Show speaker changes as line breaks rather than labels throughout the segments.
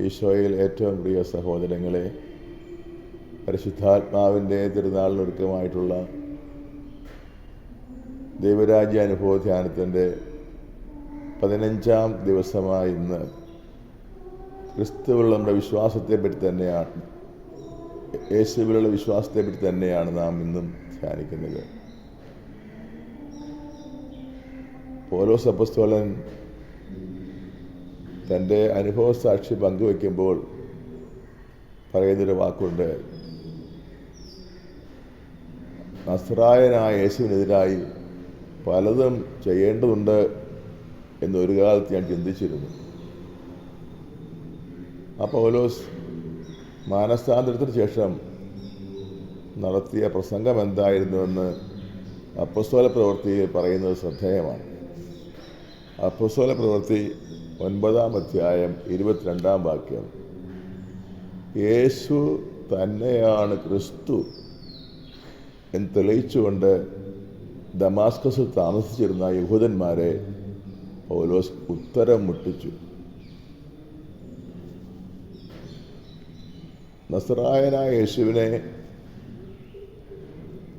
ഈശോയിൽ ഏറ്റവും പ്രിയ സഹോദരങ്ങളെ പരിശുദ്ധാത്മാവിന്റെ തിരുനാളിനൊരുക്കമായിട്ടുള്ള ദൈവരാജ്യ അനുഭവ ധ്യാനത്തിന്റെ പതിനഞ്ചാം ദിവസമായ ഇന്ന് ക്രിസ്തുവിലുള്ള നമ്മുടെ വിശ്വാസത്തെപ്പറ്റി തന്നെയാണ് യേശുവിലുള്ള വിശ്വാസത്തെപ്പറ്റി തന്നെയാണ് നാം ഇന്നും ധ്യാനിക്കുന്നത്. പോലോസ് അപ്പസ്തോലൻ തന്റെ അനുഭവ സാക്ഷി പങ്കുവെക്കുമ്പോൾ പറയുന്നൊരു വാക്കുണ്ട്. നസ്രായനായ യേശുവിനെതിരായി പലതും ചെയ്യേണ്ടതുണ്ട് എന്ന് ഒരു കാലത്ത് ഞാൻ ചിന്തിച്ചിരുന്നു. ആ പൗലോസ് മാനസാന്തരത്തിന് ശേഷം നടത്തിയ പ്രസംഗം എന്തായിരുന്നുവെന്ന് അപ്പസ്തോല പ്രവൃത്തിയിൽ പറയുന്നത് ശ്രദ്ധേയമാണ്. അപ്പസ്തോല പ്രവൃത്തി ഒൻപതാം അധ്യായം ഇരുപത്തിരണ്ടാം വാക്യം. യേശു തന്നെയാണ് ക്രിസ്തു എന്ന് തെളിയിച്ചുകൊണ്ട് ദമാസ്കസിൽ താമസിച്ചിരുന്ന യഹൂദന്മാരെ പൗലോസ് ഉത്തരം മുട്ടിച്ചു. നസറായനായ യേശുവിനെ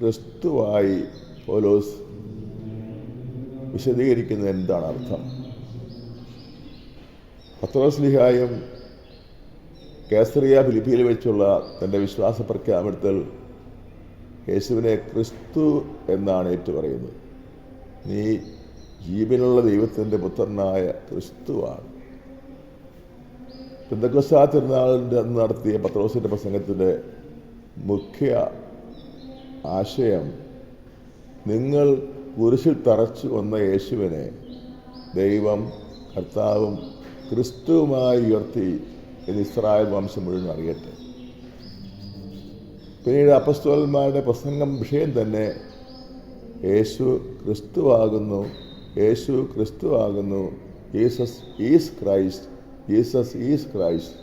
ക്രിസ്തുവായി പൗലോസ് വിശദീകരിക്കുന്നത് എന്താണ് അർത്ഥം? പത്രോസ്ലിഹായും കേസറിയ ഫിലിപ്പിയിൽ വെച്ചുള്ള തന്റെ വിശ്വാസ പ്രഖ്യാപനത്തിൽ യേശുവിനെ ക്രിസ്തു എന്നാണ് ഏറ്റുപറയുന്നത്. നീ ജീവനുള്ള ദൈവത്തിന്റെ പുത്രനായ ക്രിസ്തുവാണ്. പെന്തക്കോസ്താ തിരുനാളിന്റെ അന്ന് നടത്തിയ പത്രോസിന്റെ പ്രസംഗത്തിന്റെ മുഖ്യ ആശയം നിങ്ങൾ കുരിശിൽ തറച്ചു വന്ന യേശുവിനെ ദൈവം കർത്താവും ക്രിസ്തുവുമായി ഉയർത്തി ഇത് ഇസ്രായേൽ വംശം മുഴുവൻ അറിയട്ടെ. പിന്നീട് അപ്പസ്തോലന്മാരുടെ പ്രസംഗം വിഷയം തന്നെ യേശു ക്രിസ്തുവാകുന്നു യേശു ക്രിസ്തുവാകുന്നു Jesus is Christ Jesus is Christ.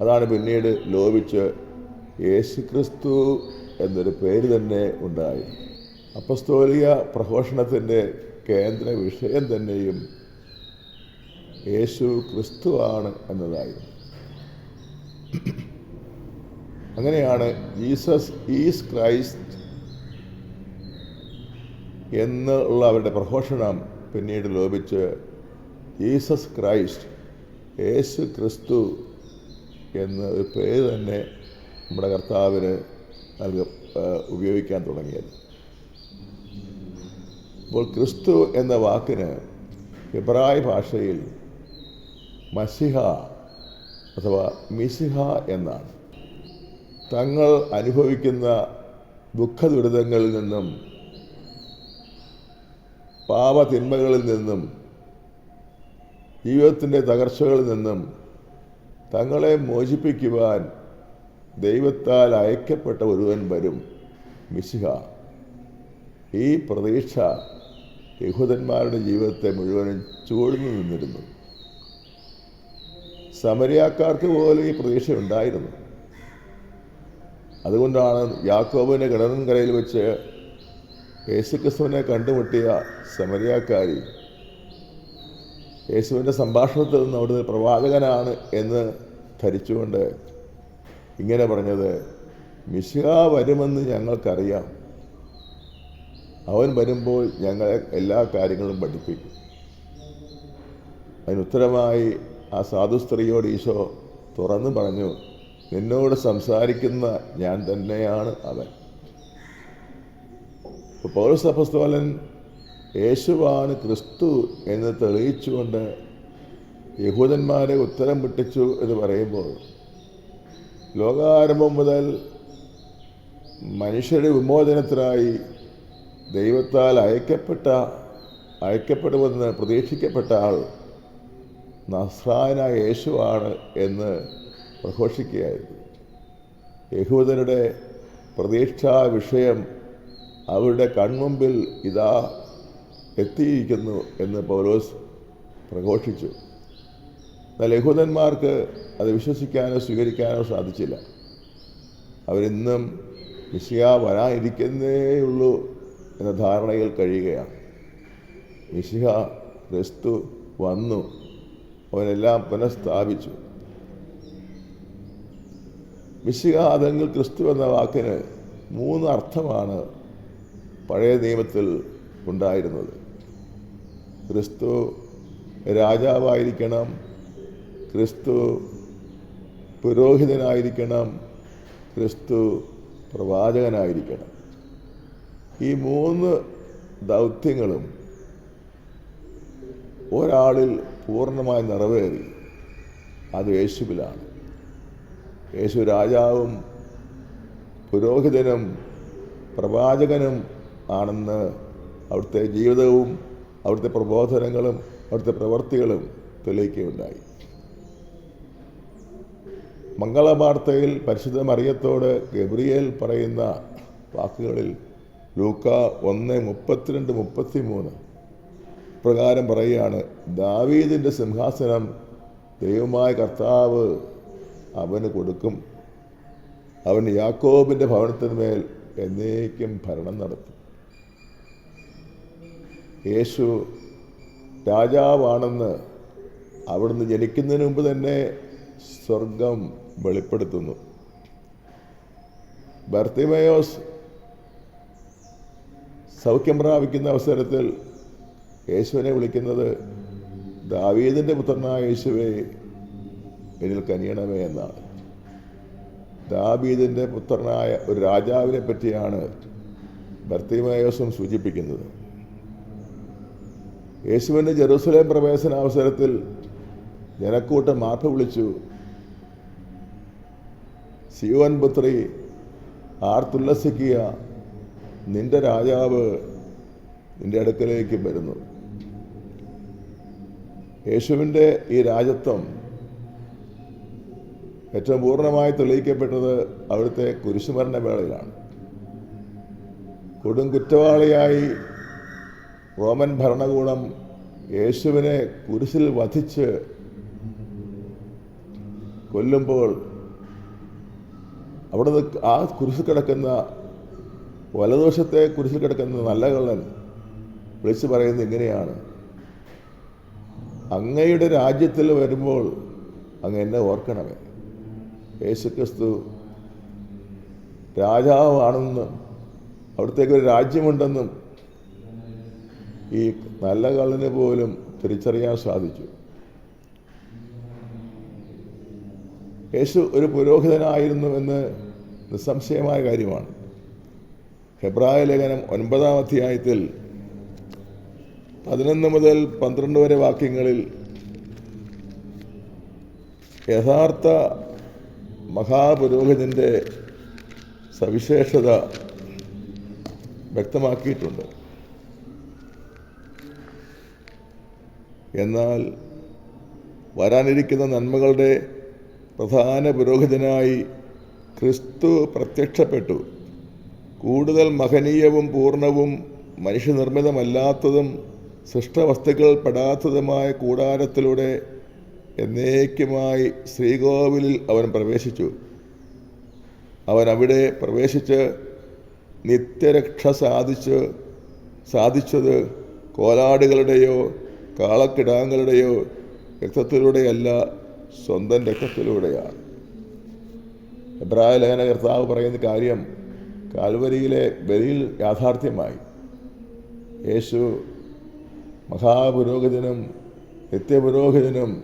അതാണ് പിന്നീട് ലോപിച്ച് യേശു ക്രിസ്തു എന്നൊരു പേര് തന്നെ ഉണ്ടായി അപ്പസ്തോലിക പ്രഘോഷണത്തിന്റെ കേന്ദ്ര വിഷയം തന്നെയും യേശു ക്രിസ്തുവാണ് എന്നതായിരുന്നു. അങ്ങനെയാണ് ജീസസ് ഈസ് ക്രൈസ്റ്റ് എന്നുള്ള അവരുടെ പ്രഘോഷണം പിന്നീട് ലോപിച്ച് ജീസസ് ക്രൈസ്റ്റ് യേശു ക്രിസ്തു എന്ന ഒരു പേര് തന്നെ നമ്മുടെ കർത്താവിന് നൽക ഉപയോഗിക്കാൻ തുടങ്ങിയത്. അപ്പോൾ ക്രിസ്തു എന്ന വാക്കിന് എബ്രായ ഭാഷയിൽ മസിഹ അഥവാ മിസിഹ എന്നാണ്. തങ്ങൾ അനുഭവിക്കുന്ന ദുഃഖ ദുരിതങ്ങളിൽ നിന്നും പാപതിന്മകളിൽ നിന്നും ജീവിതത്തിന്റെ തകർച്ചകളിൽ നിന്നും തങ്ങളെ മോചിപ്പിക്കുവാൻ ദൈവത്താൽ അയക്കപ്പെട്ട ഒരുവൻ വരും മിശിഹ ഈ പ്രതീക്ഷ യഹൂദന്മാരുടെ ജീവിതത്തെ മുഴുവനും ചൂഴ്ന്നു നിന്നിരുന്നു സമരിയാക്കാർക്ക് പോലും ഈ പ്രതീക്ഷ ഉണ്ടായിരുന്നു. അതുകൊണ്ടാണ് യാക്കോബിനെ കിണറിൻകരയിൽ വെച്ച് യേശുക്രിസ്തുവിനെ കണ്ടുമുട്ടിയ സമരിയാക്കാരി യേശുവിന്റെ സംഭാഷണത്തിൽ നിന്ന് അവിടുന്ന് പ്രവാചകനാണ് എന്ന് ധരിച്ചുകൊണ്ട് ഇങ്ങനെ പറഞ്ഞത് മിശിഹ വരുമെന്ന് ഞങ്ങൾക്കറിയാം. അവൻ വരുമ്പോൾ ഞങ്ങളെ എല്ലാ കാര്യങ്ങളും പഠിപ്പിക്കും. അതിനുത്തരമായി ആ സാധു സ്ത്രീയോട് ഈശോ തുറന്നു പറഞ്ഞു നിന്നോട് സംസാരിക്കുന്ന ഞാൻ തന്നെയാണ് അവൻ. പൗരസഭസ്തോലൻ യേശുവാണ് ക്രിസ്തു എന്ന് തെളിയിച്ചുകൊണ്ട് യഹൂദന്മാരെ ഉത്തരം വിട്ടിച്ചു എന്ന് പറയുമ്പോൾ ലോകാരംഭം മുതൽ മനുഷ്യരുടെ വിമോചനത്തിനായി ദൈവത്താൽ അയക്കപ്പെട്ട അയക്കപ്പെടുമെന്ന് പ്രതീക്ഷിക്കപ്പെട്ട ആൾ നസ്രായനായ യേശുവാണ് എന്ന് പ്രഘോഷിക്കുകയായിരുന്നു. യഹൂദരുടെ പ്രതീക്ഷാ വിഷയം അവരുടെ കൺമുമ്പിൽ ഇതാ എത്തിയിരിക്കുന്നു എന്ന് പൗലോസ് പ്രഘോഷിച്ചു. എന്നാൽ യഹൂദന്മാർക്ക് അത് വിശ്വസിക്കാനോ സ്വീകരിക്കാനോ സാധിച്ചില്ല. അവരിന്നും മിശിക വരാനിരിക്കുന്നേ ഉള്ളൂ എന്ന ധാരണയിൽ കഴിയുകയാണ്. മിശിഹ ക്രിസ്തു വന്നു. അവനെല്ലാം പുനഃസ്ഥാപിച്ചു. മിശിക ക്രിസ്തു എന്ന വാക്കിന് മൂന്ന് അർത്ഥമാണ് പഴയ നിയമത്തിൽ ഉണ്ടായിരുന്നത്. ക്രിസ്തു രാജാവായിരിക്കണം ക്രിസ്തു പുരോഹിതനായിരിക്കണം ക്രിസ്തു പ്രവാചകനായിരിക്കണം. ഈ മൂന്ന് ദൗത്യങ്ങളും ഒരാളിൽ പൂർണമായി നിറവേറി. അത് യേശുവിലാണ്. യേശു രാജാവും പുരോഹിതനും പ്രവാചകനും ആണെന്ന് അവിടുത്തെ ജീവിതവും അവിടുത്തെ പ്രബോധനങ്ങളും അവിടുത്തെ പ്രവൃത്തികളും തെളിയിക്കുകയുണ്ടായി. മംഗളവാർത്തയിൽ പരിശുദ്ധ മറിയത്തോട് ഗബ്രിയേൽ പറയുന്ന വാക്കുകളിൽ ലൂക്ക ഒന്ന് മുപ്പത്തിരണ്ട് മുപ്പത്തി മൂന്ന് പ്രകാരം പറയുകയാണ് ദാവീദിന്റെ സിംഹാസനം ദൈവമായ കർത്താവ് അവന് കൊടുക്കും. അവൻ യാക്കോബിന്റെ ഭവനത്തിന്മേൽ എന്നേക്കും ഭരണം നടത്തും. യേശു രാജാവാണെന്ന് അവിടുന്ന് ജനിക്കുന്നതിന് മുമ്പ് തന്നെ സ്വർഗം വെളിപ്പെടുത്തുന്നു. ബർത്തിമയോസ് സൗഖ്യം പ്രാപിക്കുന്ന അവസരത്തിൽ യേശുവിനെ വിളിക്കുന്നത് ദാവീദിന്റെ പുത്രനായ യേശുവെ എന്നിൽ കനിയണമേ എന്നാണ്. ദാവീദിന്റെ പുത്രനായ ഒരു രാജാവിനെ പറ്റിയാണ് ഭർത്തിമയോസം സൂചിപ്പിക്കുന്നത്. യേശുവിന്റെ ജെറൂസലേം പ്രവേശന അവസരത്തിൽ ജനക്കൂട്ടം മാപ്പ് വിളിച്ചു. സിയോൻ പുത്രി ആർത്തുല്ലസിക്കുക നിന്റെ രാജാവ് നിന്റെ അടുക്കലേക്ക് വരുന്നു. യേശുവിന്റെ ഈ രാജത്വം ഏറ്റവും പൂർണമായി തെളിയിക്കപ്പെട്ടത് അവിടുത്തെ കുരിശുമരണ വേളയിലാണ്. കൊടും കുറ്റവാളിയായി റോമൻ ഭരണകൂടം യേശുവിനെ കുരിശിൽ വധിച്ച് കൊല്ലുമ്പോൾ അവിടെ ആ കുരിശിൽ കിടക്കുന്ന വലദോഷത്തെ കുരിശിൽ കിടക്കുന്ന നല്ല കള്ളൻ വിളിച്ചു പറയുന്നത് ഇങ്ങനെയാണ്. അങ്ങയുടെ രാജ്യത്തിൽ വരുമ്പോൾ അങ്ങ് എന്നെ ഓർക്കണമേ. യേശുക്രിസ്തു രാജാവാണെന്നും അവിടത്തേക്ക് ഒരു രാജ്യമുണ്ടെന്നും ഈ നല്ല കള്ളിന് പോലും തിരിച്ചറിയാൻ സാധിച്ചു. യേശു ഒരു പുരോഹിതനായിരുന്നു എന്ന് നിസ്സംശയമായ കാര്യമാണ്. ഹെബ്രായ ലേഖനം ഒൻപതാം അധ്യായത്തിൽ പതിനൊന്ന് മുതൽ പന്ത്രണ്ട് വരെ വാക്യങ്ങളിൽ യഥാർത്ഥ മഹാപുരോഹിതന്റെ സവിശേഷത വ്യക്തമാക്കിയിട്ടുണ്ട്. എന്നാൽ വരാനിരിക്കുന്ന നന്മകളുടെ പ്രധാന പുരോഹിതനായി ക്രിസ്തു പ്രത്യക്ഷപ്പെട്ടു. കൂടുതൽ മഹനീയവും പൂർണവും മനുഷ്യനിർമ്മിതമല്ലാത്തതും സൃഷ്ടവസ്തുക്കൾ പെടാത്തതുമായ കൂടാരത്തിലൂടെ എന്നേക്കുമായി ശ്രീകോവിലിൽ അവൻ പ്രവേശിച്ചു. അവൻ അവിടെ പ്രവേശിച്ച് നിത്യരക്ഷ സാധിച്ച് സാധിച്ചത് കോലാടുകളുടെയോ കാളക്കിടാങ്ങളുടെയോ രക്തത്തിലൂടെയല്ല സ്വന്തം രക്തത്തിലൂടെയാണ്. എബ്രായ ലേഖന കർത്താവ് പറയുന്ന കാര്യം കാൽവരിയിലെ ബലിയിൽ യാഥാർത്ഥ്യമായി. യേശു മഹാപുരോഹിതനും നിത്യപുരോഹിതനും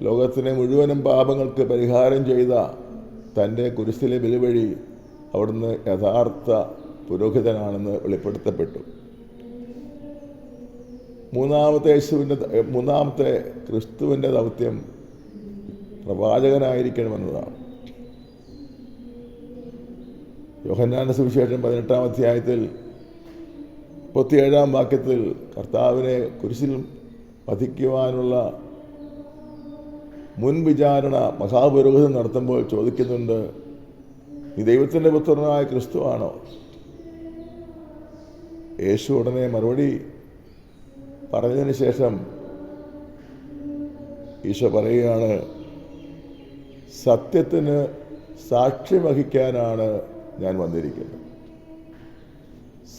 ലോകത്തിലെ മുഴുവനും പാപങ്ങൾക്ക് പരിഹാരം ചെയ്ത തന്റെ കുരിശിലെ ബലിവഴി അവിടുന്ന് യഥാർത്ഥ പുരോഹിതനാണെന്ന് വെളിപ്പെടുത്തപ്പെട്ടു. മൂന്നാമത്തെ യേശുവിന്റെ മൂന്നാമത്തെ ക്രിസ്തുവിന്റെ ദൗത്യം പ്രവാചകനായിരിക്കണമെന്നതാണ്. യോഹന്നാന സുവിശേഷം പതിനെട്ടാം അധ്യായത്തിൽ മുപ്പത്തിയേഴാം വാക്യത്തിൽ കർത്താവിനെ കുരിശിൽ വധിക്കുവാനുള്ള മുൻവിചാരണ മഹാപുരോഹിതം നടത്തുമ്പോൾ ചോദിക്കുന്നുണ്ട് നീ ദൈവത്തിന്റെ പുത്രനായ ക്രിസ്തുവാണോ യേശു ഉടനെ മറുപടി പറഞ്ഞതിന് ശേഷം ഈശോ പറയുകയാണ് സത്യത്തിന് സാക്ഷ്യം വഹിക്കാനാണ് ഞാൻ വന്നിരിക്കുന്നത്.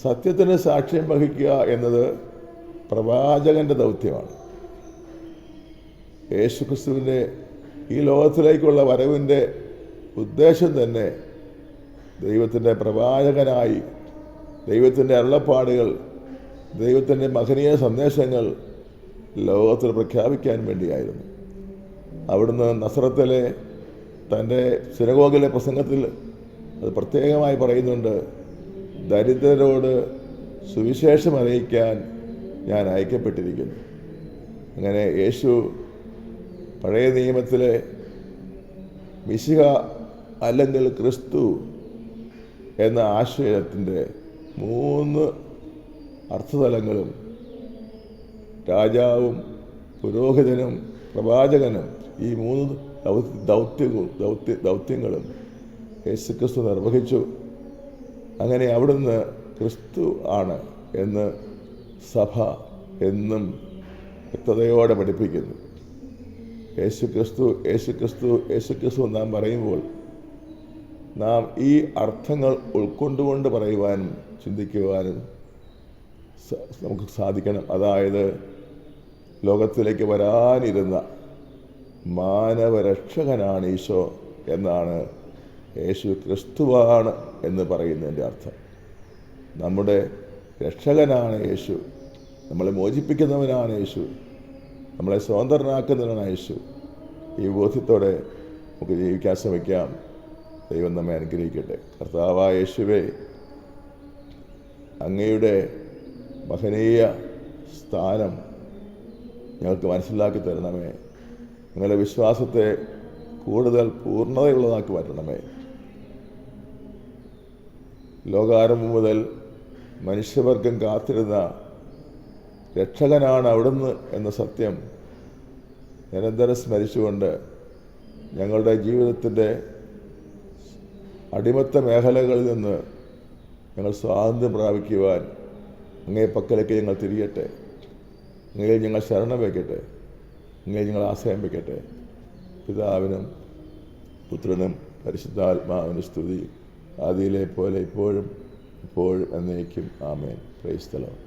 സത്യത്തിന് സാക്ഷ്യം വഹിക്കുക എന്നത് പ്രവാചകന്റെ ദൗത്യമാണ്. യേശുക്രിസ്തുവിന്റെ ഈ ലോകത്തിലേക്കുള്ള വരവിന്റെ ഉദ്ദേശം തന്നെ ദൈവത്തിന്റെ പ്രവാചകനായി ദൈവത്തിന്റെ അരുളപ്പാടുകൾ ദൈവത്തിന്റെ മഹനീയ സന്ദേശങ്ങൾ ലോകത്തിൽ പ്രഖ്യാപിക്കാൻ വേണ്ടിയായിരുന്നു. അവിടുന്ന് നസ്രത്തിലെ തന്റെ സിനഗോഗിലെ പ്രസംഗത്തിൽ അത് പ്രത്യേകമായി പറയുന്നുണ്ട്. ദരിദ്രരോട് സുവിശേഷം അറിയിക്കാൻ ഞാൻ അയക്കപ്പെട്ടിരിക്കുന്നു. അങ്ങനെ യേശു പഴയ നിയമത്തിലെ മിശിക അല്ലെങ്കിൽ ക്രിസ്തു എന്ന ആശയത്തിന്റെ മൂന്ന് അർത്ഥതലങ്ങളും രാജാവും പുരോഹിതനും പ്രവാചകനും ഈ മൂന്ന് ദൗ- ദൗത്യവും ദൗത്യ ദൗത്യങ്ങളും യേശുക്രിസ്തു നിർവഹിച്ചു. അങ്ങനെ അവിടുന്ന് ക്രിസ്തു ആണ് എന്ന് സഭ എന്നും വ്യക്തതയോടെ പഠിപ്പിക്കുന്നു. യേശു ക്രിസ്തു യേശു ക്രിസ്തു യേശു ക്രിസ്തു നാം പറയുമ്പോൾ നാം ഈ അർത്ഥങ്ങൾ ഉൾക്കൊണ്ടുകൊണ്ട് പറയുവാനും ചിന്തിക്കുവാനും നമുക്ക് സാധിക്കണം. അതായത് ലോകത്തിലേക്ക് വരാനിരുന്ന മാനവരക്ഷകനാണ് ഈശോ എന്നാണ് യേശു ക്രിസ്തുവാണ് എന്ന് പറയുന്നതിന്റെ അർത്ഥം. നമ്മുടെ രക്ഷകനാണ് യേശു. നമ്മളെ മോചിപ്പിക്കുന്നവനാണ് യേശു. നമ്മളെ സ്വതന്ത്രനാക്കുന്നവനാണ് യേശു. ഈ ബോധ്യത്തോടെ നമുക്ക് ജീവിക്കാൻ ശ്രമിക്കാം. ദൈവം നമ്മെ അനുഗ്രഹിക്കട്ടെ. കർത്താവായ യേശുവേ അങ്ങയുടെ മഹനീയ സ്ഥാനം ഞങ്ങൾക്ക് മനസ്സിലാക്കി തരണമേ. നിങ്ങളുടെ വിശ്വാസത്തെ കൂടുതൽ പൂർണതയുള്ളതാക്കി മാറ്റണമേ. ലോകാരംഭം മുതൽ മനുഷ്യവർഗം കാത്തിരുന്ന രക്ഷകനാണ് അവിടുന്ന് എന്ന സത്യം നിരന്തരം സ്മരിച്ചുകൊണ്ട് ഞങ്ങളുടെ ജീവിതത്തിന്റെ അടിമത്ത മേഖലകളിൽ നിന്ന് ഞങ്ങൾ സ്വാതന്ത്ര്യം പ്രാപിക്കുവാൻ അങ്ങേ പക്കലേക്ക് ഞങ്ങൾ തിരിയട്ടെ. അങ്ങയിൽ ഞങ്ങൾ ശരണം വയ്ക്കട്ടെ. അങ്ങയിൽ ഞങ്ങൾ ആശ്രയം വയ്ക്കട്ടെ. പിതാവിനും പുത്രനും പരിശുദ്ധാത്മാവിനും സ്തുതി. ആദിയിലെ പോലെ ഇപ്പോഴും ഇപ്പോഴും എന്നേക്കും ആമേൻ. പ്രൈസ്തലം